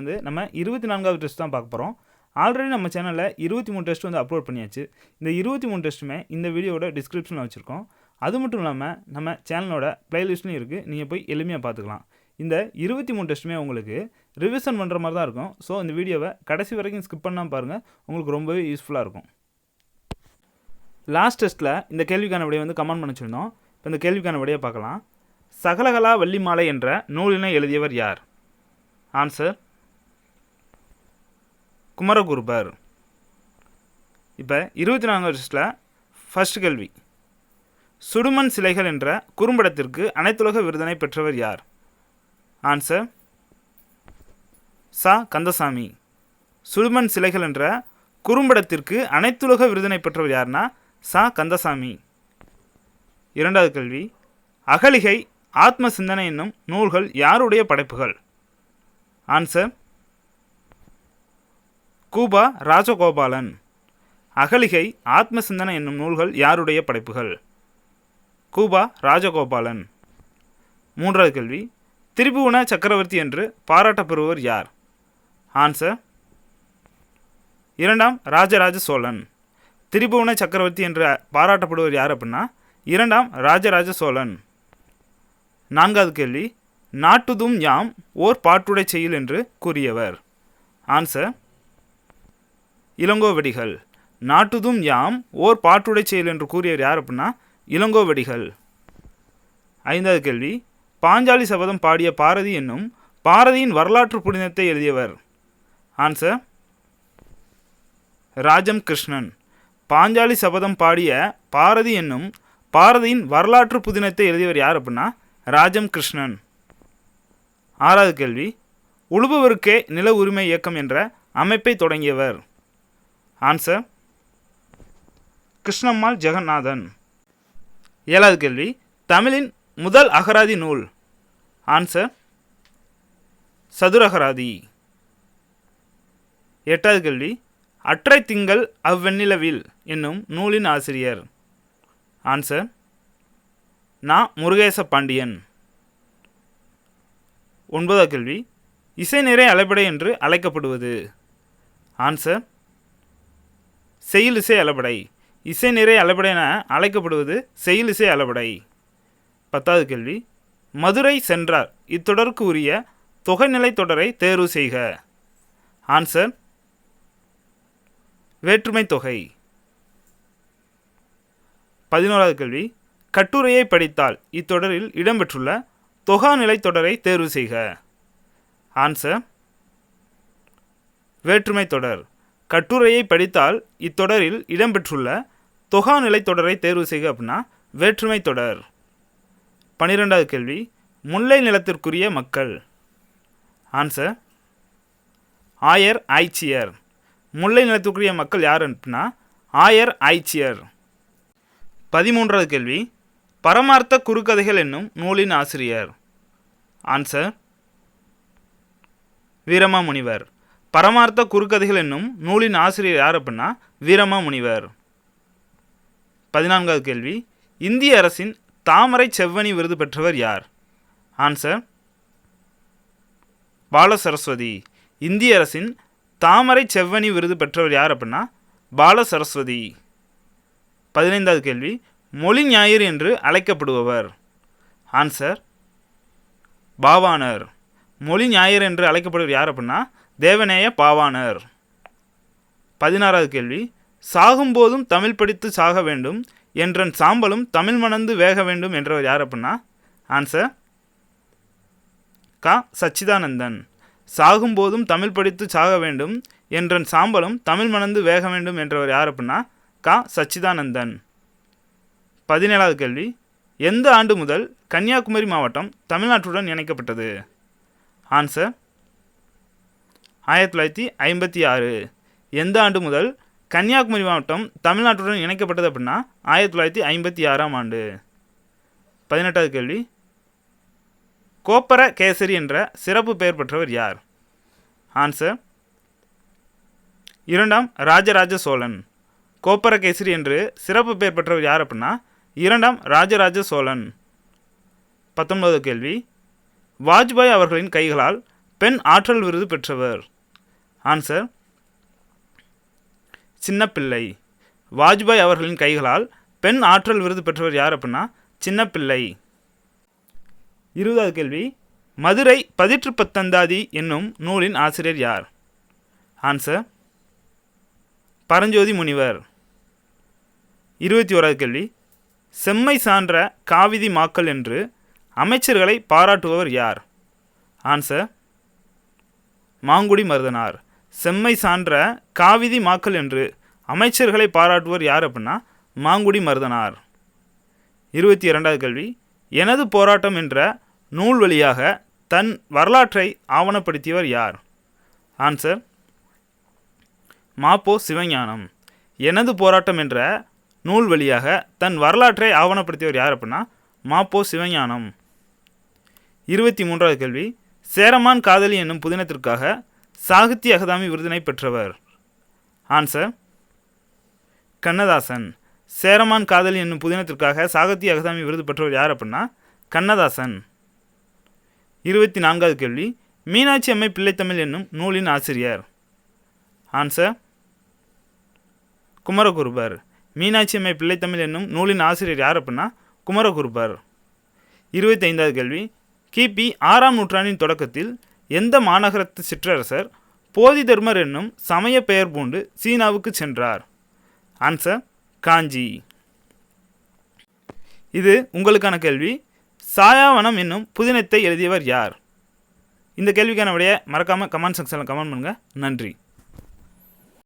வந்து நம்ம இருபத்தி நான்காவது டெஸ்ட் தான் பார்க்க போகிறோம் ஆல்ரெடி நம்ம சேனலில் இருபத்தி மூணு டெஸ்ட் வந்து அப்லோட் பண்ணியாச்சு. இந்த இருபத்தி மூணு டெஸ்ட்டுமே இந்த வீடியோட டிஸ்கிரிப்ஷனில் வச்சுருக்கோம். அது மட்டும் இல்லாமல் நம்ம சேனலோட ப்ளேலிஸ்ட்லையும் இருக்குது நீங்கள் போய் எளிமையாக பார்த்துக்கலாம். இந்த இருபத்தி மூணு டெஸ்ட்டுமே உங்களுக்கு ரிவிஷன் பண்ணுற மாதிரி தான் இருக்கும். ஸோ இந்த வீடியோவை கடைசி வரைக்கும் ஸ்கிப் பண்ணாமல் பாருங்கள் உங்களுக்கு ரொம்பவே யூஸ்ஃபுல்லாக இருக்கும். லாஸ்ட் டெஸ்ட்டில் இந்த கேள்விக்கான விடையை வந்து கமெண்ட் பண்ண சொல்லியிருந்தோம் இப்போ இந்த கேள்விக்கான விடையை பார்க்கலாம். சகலகலா வள்ளிமாலை என்ற நூலினை எழுதியவர் யார்? ஆன்சர் குமரகுருபர். இப்போ இருபத்தி நான்கு வருஷத்தில் ஃபர்ஸ்ட் கேள்வி. சுடுமண் சிலைகள் என்ற குறும்படத்திற்கு அனைத்துலக விருதினை பெற்றவர் யார்? ஆன்சர் சா. கந்தசாமி. சுடுமண் சிலைகள் என்ற குறும்படத்திற்கு அனைத்துலக விருதினை பெற்றவர் யார்னா சா. கந்தசாமி. இரண்டாவது கேள்வி அகலிகை ஆத்ம சிந்தனை என்னும் நூல்கள் யாருடைய படைப்புகள்? ஆன்சர் கூபா ராஜகோபாலன். அகலிகை ஆத்ம சிந்தனை என்னும் நூல்கள் யாருடைய படைப்புகள்? கூபா ராஜகோபாலன். மூன்றாவது கேள்வி திரிபுவன சக்கரவர்த்தி என்று பாராட்டப்பெறுவர் யார்? ஆன்சர் இரண்டாம் ராஜராஜ சோழன். திரிபுவன சக்கரவர்த்தி என்று பாராட்டப்படுவர் யார் அப்படின்னா இரண்டாம் ராஜராஜ சோழன். நான்காவது கேள்வி நாட்டுதும் யாம் ஓர் பாட்டுடை செய்யுள் என்று கூறியவர்? ஆன்சர் இளங்கோவடிகள். நாட்டுதும் யாம் ஓர் பாட்டுடை செயல் என்று கூறியவர் யார் அப்படின்னா இளங்கோவடிகள். ஐந்தாவது கேள்வி பாஞ்சாலி சபதம் பாடிய பாரதி என்னும் பாரதியின் வரலாற்று புனிதத்தை எழுதியவர். ஆன்சர் ராஜம் கிருஷ்ணன் பாஞ்சாலி சபதம் பாடிய பாரதி என்னும் பாரதியின் வரலாற்று புதினத்தை எழுதியவர் யார் அப்படின்னா ராஜம் கிருஷ்ணன் ஆறாவது கேள்வி உழுபவருக்கே நில உரிமை இயக்கம் என்ற அமைப்பை தொடங்கியவர். ஆன்சர் கிருஷ்ணம்மாள் ஜெகநாதன் ஏழாவது கேள்வி. தமிழின் முதல் அகராதி நூல். ஆன்சர் சதுரகராதி. எட்டாவது கேள்வி. அற்றை திங்கள் அவ்வெண்ணிலவில் என்னும் நூலின் ஆசிரியர். ஆன்சர் நா. முருகேச பாண்டியன். ஒன்பதாவது கேள்வி. இசை நிறை அலைபடை என்று அழைக்கப்படுவது. ஆன்சர் செயலிசை அளபடை. இசை நிறை அளபடை என அழைக்கப்படுவது செயலிசை அளபடை. பத்தாவது கேள்வி. மதுரை சென்றார். இத்தொடருக்கு உரிய தொகைநிலை தொடரை தேர்வு செய்க. ஆன்சர் வேற்றுமை தொகை. பதினோராவது கேள்வி. கட்டுரையை படித்தால் இத்தொடரில் இடம்பெற்றுள்ள தொகாநிலை தொடரை தேர்வு செய்க. ஆன்சர் வேற்றுமை தொடர். கட்டுரையை படித்தால் இத்தொடரில் இடம்பெற்றுள்ள தொகாநிலை தொடரை தேர்வு செய்க அப்படின்னா வேற்றுமை தொடர். பன்னிரெண்டாவது கேள்வி முல்லை நிலத்திற்குரிய மக்கள். ஆன்சர் ஆயர் ஆய்ச்சியர். முல்லை நிலத்திற்குரிய மக்கள் யார் அப்படின்னா ஆயர் ஆய்ச்சியர். பதிமூன்றாவது கேள்வி பரமார்த்த குறுக்கதைகள் என்னும் நூலின் ஆசிரியர். ஆன்சர் வீரமாமுனிவர். பரமார்த்த குறுக்கதைகள் என்னும் நூலின் ஆசிரியர் யார் அப்படின்னா வீரமா முனிவர். பதினான்காவது கேள்வி. இந்திய அரசின் தாமரை செவ்வனி விருது பெற்றவர் யார்? ஆன்சர் பால சரஸ்வதி இந்திய அரசின் தாமரை செவ்வனி விருது பெற்றவர் யார் அப்படின்னா பால சரஸ்வதி பதினைந்தாவது கேள்வி. மொழி ஞாயிறு என்று அழைக்கப்படுபவர். ஆன்சர் பாவாணர். மொழி ஞாயிறு என்று அழைக்கப்படுவர் யார் அப்படின்னா தேவநேய பாவாணர். பதினாறாவது கேள்வி சாகும்போதும் தமிழ் படித்து சாக வேண்டும் என்றன் சாம்பலும் தமிழ் மணந்து வேக வேண்டும் என்றவர் யார் அப்படின்னா? ஆன்சர் கா. சச்சிதானந்தன். சாகும்போதும் தமிழ் படித்து சாக வேண்டும் என்றன் சாம்பலும் தமிழ் மணந்து வேக வேண்டும் என்றவர் யார் அப்படின்னா? கா. சச்சிதானந்தன். பதினேழாவது கேள்வி எந்த ஆண்டு முதல் கன்னியாகுமரி மாவட்டம் தமிழ்நாட்டுடன் இணைக்கப்பட்டது? ஆன்சர் ஆயிரத்தி தொள்ளாயிரத்தி ஐம்பத்தி ஆறு. எந்த ஆண்டு முதல் கன்னியாகுமரி மாவட்டம் தமிழ்நாட்டுடன் இணைக்கப்பட்டது அப்படின்னா ஆயிரத்தி தொள்ளாயிரத்தி ஐம்பத்தி ஆறாம் ஆண்டு. பதினெட்டாவது கேள்வி. கோப்பர கேசரி என்ற சிறப்பு பெயர் பெற்றவர் யார்? ஆன்சர் இரண்டாம் ராஜராஜ சோழன். கோப்பர கேசரி என்று சிறப்பு பெயர் பெற்றவர் யார் அப்படின்னா இரண்டாம் ராஜராஜ சோழன். பத்தொன்பது கேள்வி. வாஜ்பாய் அவர்களின் கைகளால் பெண் ஆற்றல் விருது பெற்றவர். ஆன்சர் சின்னப்பிள்ளை. வாஜ்பாய் அவர்களின் கைகளால் பெண் ஆற்றல் விருது பெற்றவர் யார் அப்படின்னா சின்னப்பிள்ளை. இருபதாவது கேள்வி. மதுரை பதிற்று பத்தந்தாதி என்னும் நூலின் ஆசிரியர் யார்? ஆன்சர் பரஞ்சோதி முனிவர். இருபத்தி ஓராவது கேள்வி. செம்மை சான்ற காவிதி மாக்கள் என்று அமைச்சர்களை பாராட்டுபவர் யார்? ஆன்சர் மாங்குடி மருதனார். செம்மை சான்ற காவிதி மாக்கள் என்று அமைச்சர்களை பாராட்டுவர் யார் அப்படின்னா மாங்குடி மருதனார். இருபத்தி இரண்டாவது கேள்வி. எனது போராட்டம் என்ற நூல் வழியாக தன் வரலாற்றை ஆவணப்படுத்தியவர் யார்? ஆன்சர் மாப்போ சிவஞானம். எனது போராட்டம் என்ற நூல் வழியாக தன் வரலாற்றை ஆவணப்படுத்தியவர் யார் அப்படின்னா மாப்போ சிவஞானம். இருபத்தி மூன்றாவது கேள்வி. சேரமான் காதலி என்னும் புதினத்திற்காக சாகித்ய அகாதமி விருதினை பெற்றவர். ஆன்சர் கண்ணதாசன். சேரமான் காதலி என்னும் புதினத்திற்காக சாகித்ய அகாதமி விருது பெற்றவர் யார் அப்படின்னா கண்ணதாசன். இருபத்தி நான்காவது கேள்வி. மீனாட்சி அம்மை பிள்ளைத்தமிழ் என்னும் நூலின் ஆசிரியர். ஆன்சர் குமரகுருபர். மீனாட்சி அம்மை பிள்ளைத்தமிழ் என்னும் நூலின் ஆசிரியர் யார் அப்படின்னா குமரகுருபர். இருபத்தி ஐந்தாவது கேள்வி. கிபி ஆறாம் நூற்றாண்டின் தொடக்கத்தில் எந்த மாநகரத்து சிற்றரசர் போதிதர்மர் என்னும் சமய பெயர் பூண்டு சீனாவுக்கு சென்றார்? ஆன்சர் காஞ்சி. இது உங்களுக்கான கேள்வி. சாயாவனம் என்னும் புதினத்தை எழுதியவர் யார்? இந்த கேள்விக்கான விடைய மறக்காமல் கமெண்ட் செக்ஷனில் கமெண்ட் பண்ணுங்கள் நன்றி.